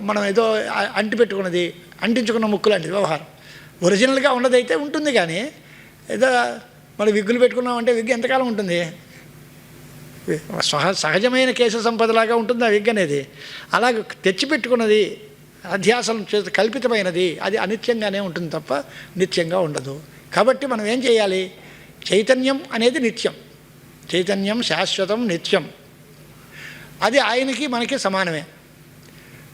మనం ఏదో అంటి పెట్టుకున్నది అంటించుకున్న ముక్కు లాంటిది వ్యవహారం. ఒరిజినల్గా ఉన్నదైతే ఉంటుంది కానీ ఏదో మన విగ్గులు పెట్టుకున్నామంటే విగ్గు ఎంతకాలం ఉంటుంది? సహ సహజమైన కేశ సంపదలాగా ఉంటుంది ఆ విగ్ అనేది. అలాగే తెచ్చిపెట్టుకున్నది అధ్యాసం చేత కల్పితమైనది అది అనిత్యంగానే ఉంటుంది తప్ప నిత్యంగా ఉండదు. కాబట్టి మనం ఏం చేయాలి? చైతన్యం అనేది నిత్యం. చైతన్యం శాశ్వతం నిత్యం. అది ఆయనకి మనకి సమానమే.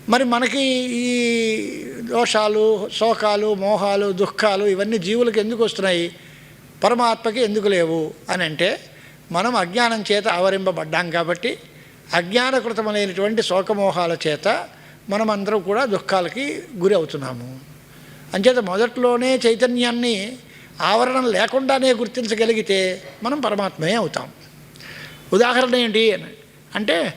మరి మనకి ఈ దోషాలు శోకాలు మోహాలు దుఃఖాలు ఇవన్నీ జీవులకు ఎందుకు వస్తున్నాయి? పరమాత్మకి ఎందుకు లేవు? అని అంటే మనం అజ్ఞానం చేత ఆవరింపబడ్డాం కాబట్టి అజ్ఞానకృతమైనటువంటి శోకమోహాల చేత మనమందరం కూడా దుఃఖాలకి గురి అవుతున్నాము. అంచేత మొదట్లోనే చైతన్యాన్ని ఆవరణం లేకుండానే గుర్తించగలిగితే మనం పరమాత్మే అవుతాం. ఉదాహరణ ఏంటి? అంటే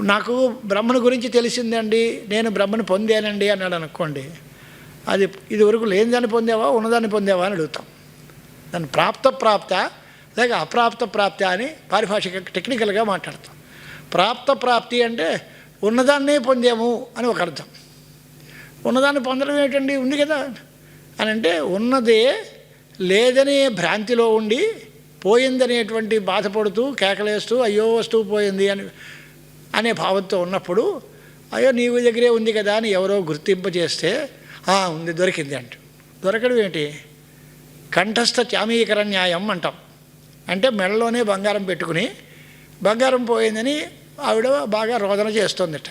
నాకు బ్రహ్మను గురించి తెలిసిందండి నేను బ్రహ్మను పొందానండి అన్నాడు అనుకోండి అది ఇదివరకు లేనిదాన్ని పొందావా ఉన్నదాన్ని పొందావా అని అడుగుతాం. దాన్ని ప్రాప్త ప్రాప్త లేక అప్రాప్త ప్రాప్త అని పారిభాషిక టెక్నికల్గా మాట్లాడతాం. ప్రాప్త ప్రాప్తి అంటే ఉన్నదాన్నే పొందాము అని ఒక అర్థం. ఉన్నదాన్ని పొందడం ఏంటండి ఉంది కదా. అని అంటే ఉన్నదే లేదనే భ్రాంతిలో ఉండి పోయిందనేటువంటి బాధపడుతూ కేకలేస్తూ అయ్యో వస్తువు పోయింది అని అనే భావంతో ఉన్నప్పుడు అయ్యో నీవు దగ్గరే ఉంది కదా అని ఎవరో గుర్తింపజేస్తే "ఆ, ఉంది దొరికింది అంట. దొరకడం ఏంటి? కంఠస్థ త్యామీకర న్యాయం అంటాం. అంటే మెడలోనే బంగారం పెట్టుకుని బంగారం పోయిందని ఆవిడ బాగా రోదన చేస్తుందిట.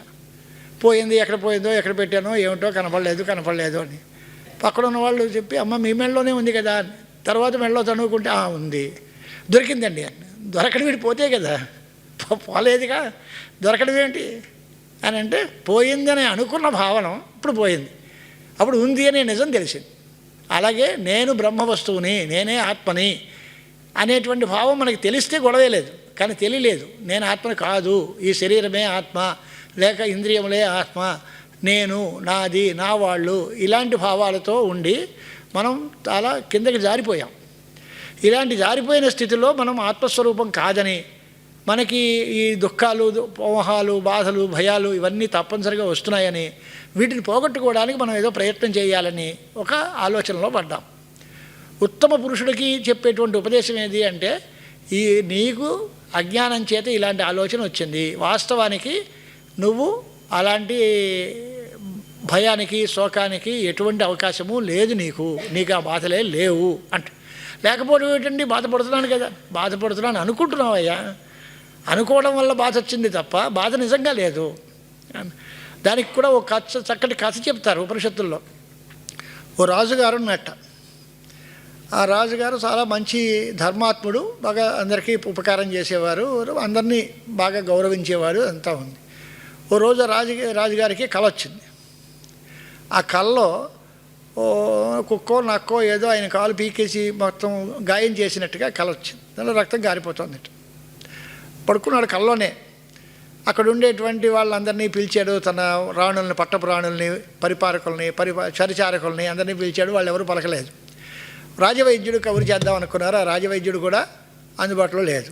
పోయింది ఎక్కడ పోయిందో ఎక్కడ పెట్టానో ఏమిటో కనపడలేదు కనపడలేదు అని. పక్కన ఉన్న వాళ్ళు చెప్పి అమ్మ మీ మెడలోనే ఉంది కదా అని. తర్వాత మెడలో తనుకుంటే "ఆ, ఉంది. దొరికిందండి అని. దొరకడం వీడి పోతే కదా. పోలేదుగా. దొరకడం ఏంటి? అని అంటే పోయిందని అనుకున్న భావన ఇప్పుడు పోయింది. అప్పుడు ఉంది అనే నిజం తెలిసింది. అలాగే నేను బ్రహ్మ వస్తువుని నేనే ఆత్మని అనేటువంటి భావం మనకి తెలిస్తే గొడవే లేదు. కానీ తెలియలేదు. నేను ఆత్మని కాదు. ఈ శరీరమే ఆత్మ లేక ఇంద్రియములే ఆత్మ నేను నాది నా వాళ్ళు ఇలాంటి భావాలతో ఉండి మనం చాలా కిందకి జారిపోయాం. ఇలాంటి జారిపోయిన స్థితిలో మనం ఆత్మస్వరూపం కాదని మనకి ఈ దుఃఖాలు దు- మోహాలు బాధలు భయాలు ఇవన్నీ తప్పనిసరిగా వస్తున్నాయని వీటిని పోగొట్టుకోవడానికి మనం ఏదో ప్రయత్నం చేయాలని ఒక ఆలోచనలో పడ్డాం. ఉత్తమ పురుషుడికి చెప్పేటువంటి ఉపదేశం ఏది అంటే ఈ నీకు అజ్ఞానం చేత ఇలాంటి ఆలోచన వచ్చింది. వాస్తవానికి నువ్వు అలాంటి భయానికి శోకానికి ఎటువంటి అవకాశము లేదు నీకు. నీకు ఆ బాధలే లేవు అంట. లేకపోవడం ఏంటండి? బాధపడుతున్నాను కదా. బాధపడుతున్నాను అనుకుంటున్నావయ్యా. అనుకోవడం వల్ల బాధ వచ్చింది తప్ప బాధ నిజంగా లేదు. దానికి కూడా ఒక కథ చక్కటి కథ చెప్తారు ఉపనిషత్తుల్లో. ఓ రాజుగారు ఉన్నట్ట. ఆ రాజుగారు చాలా మంచి ధర్మాత్ముడు బాగా అందరికీ ఉపకారం చేసేవారు అందరినీ బాగా గౌరవించేవారు అంతా ఉంది. ఓ రోజు రాజు రాజుగారికి కళ వచ్చింది. ఆ కళలో ఓ కుక్కో నక్కో ఏదో ఆయన కాలు పీకేసి మొత్తం గాయం చేసినట్టుగా కళ వచ్చింది. దానిలో రక్తం గారిపోతుంది పడుకున్నాడు కల్లోనే అక్కడ ఉండేటువంటి వాళ్ళందరినీ పిలిచాడు తన రాణుల్ని పట్టపు రాణుల్ని పరిపాలకుల్ని పరి చరిచారకుల్ని అందరినీ పిలిచాడు వాళ్ళు ఎవరు పలకలేదు. రాజవైద్యుడు కబురు చేద్దాం అనుకున్నారు? ఆ రాజవైద్యుడు కూడా అందుబాటులో లేదు.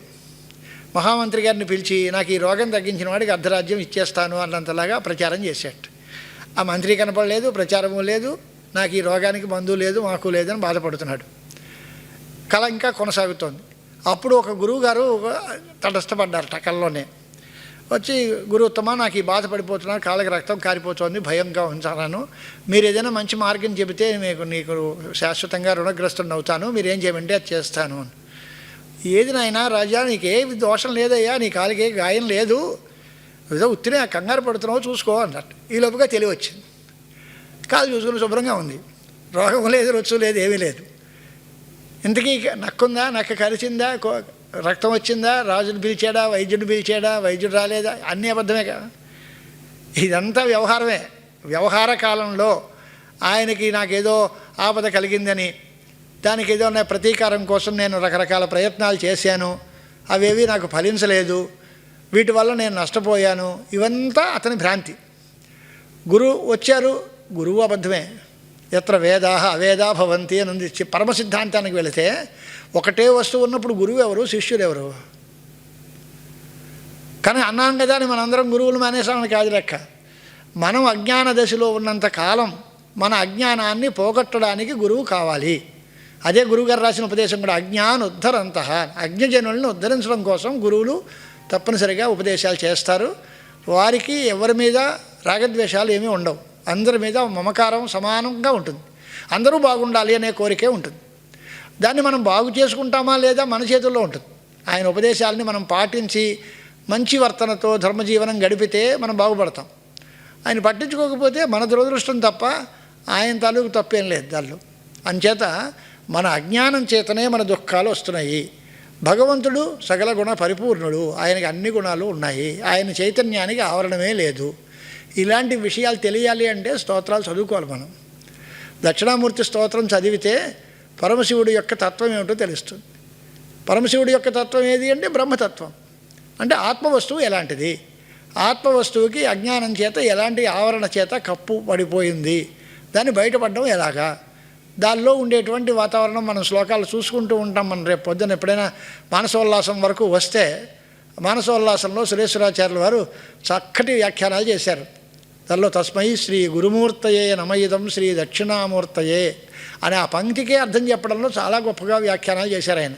మహామంత్రి గారిని పిలిచి నాకు ఈ రోగం తగ్గించిన వాడికి అర్ధరాజ్యం ఇచ్చేస్తాను అన్నంతలాగా ప్రచారం చేసేట ఆ మంత్రి కనపడలేదు ప్రచారము లేదు నాకు ఈ రోగానికి మందు లేదు మాకు లేదని బాధపడుతున్నాడు. కళ ఇంకా కొనసాగుతోంది. అప్పుడు ఒక గురువుగారు తటస్థపడ్డారట కళ్ళలోనే వచ్చి గురు నాకు ఈ బాధపడిపోతున్నాను కాళ్ళకి రక్తం కారిపోతుంది భయంగా ఉంచాను మీరు ఏదైనా మంచి మార్గం చెబితే మీకు నీకు శాశ్వతంగా రుణగ్రస్తుని అవుతాను మీరు ఏం చేయమంటే అది చేస్తాను. అని ఏది నాయనా రాజా నీకే దోషం లేదయ్యా నీ కాలికి ఏ గాయం లేదు. ఏదో ఉత్తినే కంగారు పడుతున్నావు చూసుకో అన్నట్టు ఈ లోపుగా తెలివి వచ్చింది కాలు చూసుకుని శుభ్రంగా ఉంది. రోగం లేదు రొచ్చు లేదు ఏమీ లేదు. ఇంతకీ నక్కుందా నక్క కలిసిందా కో- రక్తం వచ్చిందా రాజుని పిలిచాడా వైద్యుని పిలిచాడా వైద్యుడు రాలేదా? అన్నీ అబద్ధమే కదా. ఇదంతా వ్యవహారమే. వ్యవహార కాలంలో ఆయనకి నాకేదో ఆపద కలిగిందని దానికి ఏదో నా ప్రతీకారం కోసం నేను రకరకాల ప్రయత్నాలు చేశాను. అవేవి నాకు ఫలించలేదు. వీటి వల్ల నేను నష్టపోయాను. ఇవంతా అతని భ్రాంతి. గురువు వచ్చారు. గురువు అబద్ధమే. ఎత్ర వేదా అవేదా భవంతి అని ఉంది పరమసిద్ధాంతానికి పరమ సిద్ధాంతానికి వెళితే ఒకటే వస్తువు ఉన్నప్పుడు గురువు ఎవరు? శిష్యుడు ఎవరు? కానీ అన్నాం కదా అని మనందరం గురువులు మానేసామని కాదు లెక్క. మనం అజ్ఞాన దశలో ఉన్నంత కాలం మన అజ్ఞానాన్ని పోగొట్టడానికి గురువు కావాలి. అదే గురువుగారు రాసిన ఉపదేశం కూడా అజ్ఞాన్ ఉద్ధరంత అజ్ఞజనులను ఉద్ధరించడం కోసం గురువులు తప్పనిసరిగా ఉపదేశాలు చేస్తారు. వారికి ఎవరి మీద రాగద్వేషాలు ఏమీ ఉండవు. అందరి మీద మమకారం సమానంగా ఉంటుంది. అందరూ బాగుండాలి అనే కోరికే ఉంటుంది. దాన్ని మనం బాగు చేసుకుంటామా లేదా మన చేతుల్లో ఉంటుంది. ఆయన ఉపదేశాలని మనం పాటించి మంచి వర్తనతో ధర్మజీవనం గడిపితే మనం బాగుపడతాం. ఆయన పట్టించుకోకపోతే మన దురదృష్టం తప్ప ఆయన తాలూకు తప్పేం లేదు దానిలో. అంచేత మన అజ్ఞానం చేతనే మన దుఃఖాలు వస్తున్నాయి. భగవంతుడు సకల గుణ పరిపూర్ణుడు. ఆయనకి అన్ని గుణాలు ఉన్నాయి. ఆయన చైతన్యానికి ఆవరణమే లేదు. ఇలాంటి విషయాలు తెలియాలి అంటే స్తోత్రాలు చదువుకోవాలి మనం. దక్షిణామూర్తి స్తోత్రం చదివితే పరమశివుడి యొక్క తత్వం ఏమిటో తెలుస్తుంది. పరమశివుడి యొక్క తత్వం ఏది అంటే బ్రహ్మతత్వం. అంటే ఆత్మవస్తువు ఎలాంటిది? ఆత్మవస్తువుకి అజ్ఞానం చేత ఎలాంటి ఆవరణ చేత కప్పు పడిపోయింది? దాన్ని బయటపడడం ఎలాగా? దానిలో ఉండేటువంటి వాతావరణం మనం శ్లోకాలు చూసుకుంటూ ఉంటాం మనం రేపు పొద్దున ఎప్పుడైనా మానసోల్లాసం వరకు వస్తే మానసోల్లాసంలో సురేశ్వరాచార్యుల వారు చక్కటి వ్యాఖ్యానాలు చేశారు. దానిలో తస్మై శ్రీ గురుమూర్తయే నమయిదం శ్రీ దక్షిణామూర్తయే అనే ఆ పంక్తికే అర్థం చెప్పడంలో చాలా గొప్పగా వ్యాఖ్యానాలు చేశారు ఆయన.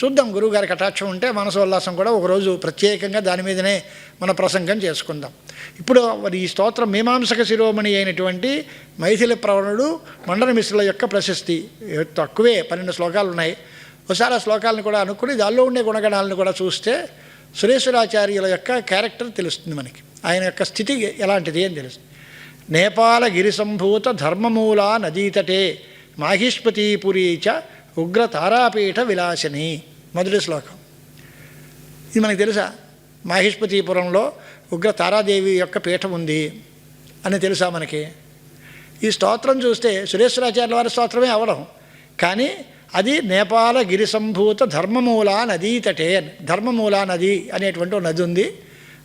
చూద్దాం గురువుగారి కటాక్షం ఉంటే మనసోల్లాసం కూడా ఒకరోజు ప్రత్యేకంగా దాని మీదనే మన ప్రసంగం చేసుకుందాం. ఇప్పుడు మరి ఈ స్తోత్రం మీమాంసక శిరోమణి అయినటువంటి మైథిలి ప్రవణుడు మండల మిశ్రుల యొక్క ప్రశస్తి. తక్కువే పన్నెండు శ్లోకాలు ఉన్నాయి. ఒకసారి ఆ శ్లోకాలను కూడా అనుకుని దానిలో ఉండే గుణగణాలను కూడా చూస్తే సురేశ్వరాచార్యుల యొక్క క్యారెక్టర్ తెలుస్తుంది మనకి. ఆయన యొక్క స్థితి ఎలాంటిది అని తెలుసు. నేపాల గిరిసంభూత ధర్మమూల నదీతటే మాహిష్పతీపురీ చ ఉగ్ర తారాపీఠ విలాసిని. మొదటి శ్లోకం. ఇది మనకు తెలుసా? మాహిష్పతిపురంలో ఉగ్ర తారాదేవి యొక్క పీఠం ఉంది అని తెలుసా మనకి? ఈ స్తోత్రం చూస్తే సురేశ్వరాచార్య వారి స్తోత్రమే అవడం. కానీ అది నేపాల గిరిసంభూత ధర్మమూల నదీ తటే ధర్మమూల నది అనేటువంటి ఒక నది ఉంది.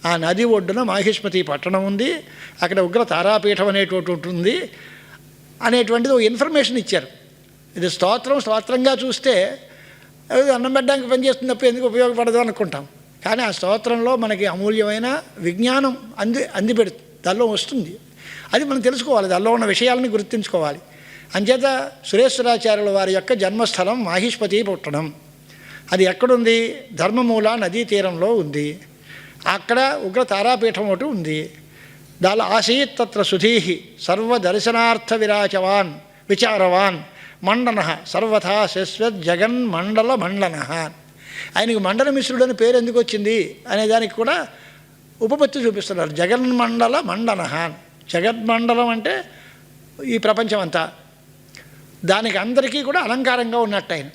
ఆ నది ఒడ్డున మాహిష్మతి పట్టణం ఉంది అక్కడ ఉగ్ర తారాపీఠం అనేటువంటి ఉంటుంది అనేటువంటిది ఒక ఇన్ఫర్మేషన్ ఇచ్చారు. ఇది స్తోత్రం స్తోత్రంగా చూస్తే అది అన్నం పెట్టడానికి పనిచేస్తుంది తప్ప ఎందుకు ఉపయోగపడదు అనుకుంటాం. కానీ ఆ స్తోత్రంలో మనకి అమూల్యమైన విజ్ఞానం అంది అందిపెడుతుంది దానిలో వస్తుంది. అది మనం తెలుసుకోవాలి దానిలో ఉన్న విషయాలని గుర్తుంచుకోవాలి. అంచేత సురేశ్వరాచార్యుల వారి యొక్క జన్మస్థలం మాహిష్పతి పుట్టడం అది ఎక్కడుంది? ధర్మమూల నదీ తీరంలో ఉంది. అక్కడ ఉగ్ర తారాపీఠం ఒకటి ఉంది. దాని ఆసీత్ తత్ర సుధీహి సర్వదర్శనార్థ విరాచవాన్ విచారవాన్ మండన సర్వథా శశ్వత్ జగన్ మండల మండన. ఆయనకు మండల మిశ్రుడు అని పేరు ఎందుకు వచ్చింది? అనే దానికి కూడా ఉపపత్తి చూపిస్తున్నారు. జగన్మండల మండన. జగన్మండలం అంటే ఈ ప్రపంచం అంతా దానికి అందరికీ కూడా అలంకారంగా ఉన్నట్టు ఆయన.